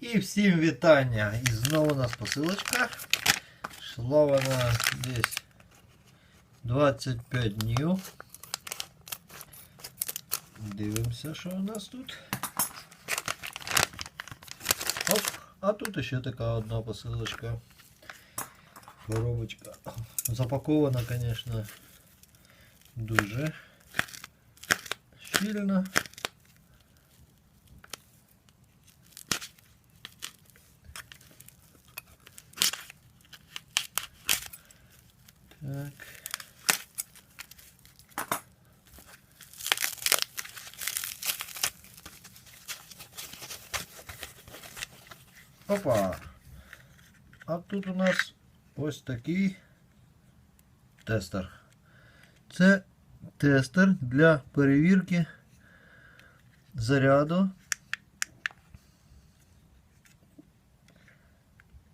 І всім вітання! І знову у нас посилочка. Шла вона десь 25 днів. Дивимося, що у нас тут. Оп, а тут ще така одна посилочка. Коробочка. Запакована, звісно, дуже щільно. Так. Опа. А тут у нас ось такий тестер. Це тестер для перевірки заряду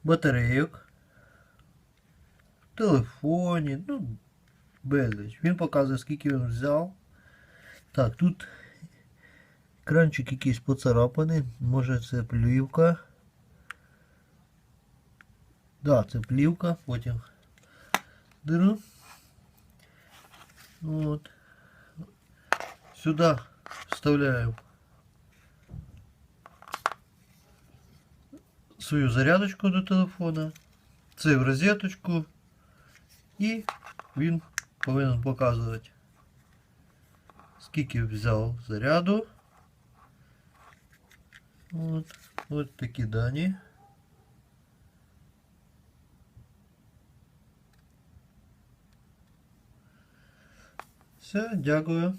батарейок телефоні, ну, безліч. Він показує, скільки він взяв. Так, тут кранчик якийсь поцарапаний, може це плівка. Да, це плівка, потім диру. От. Сюди вставляю свою зарядочку до телефона. Це в розеточку. І він повинен показувати, скільки взяв заряду. От, от такі дані. Все, дякую.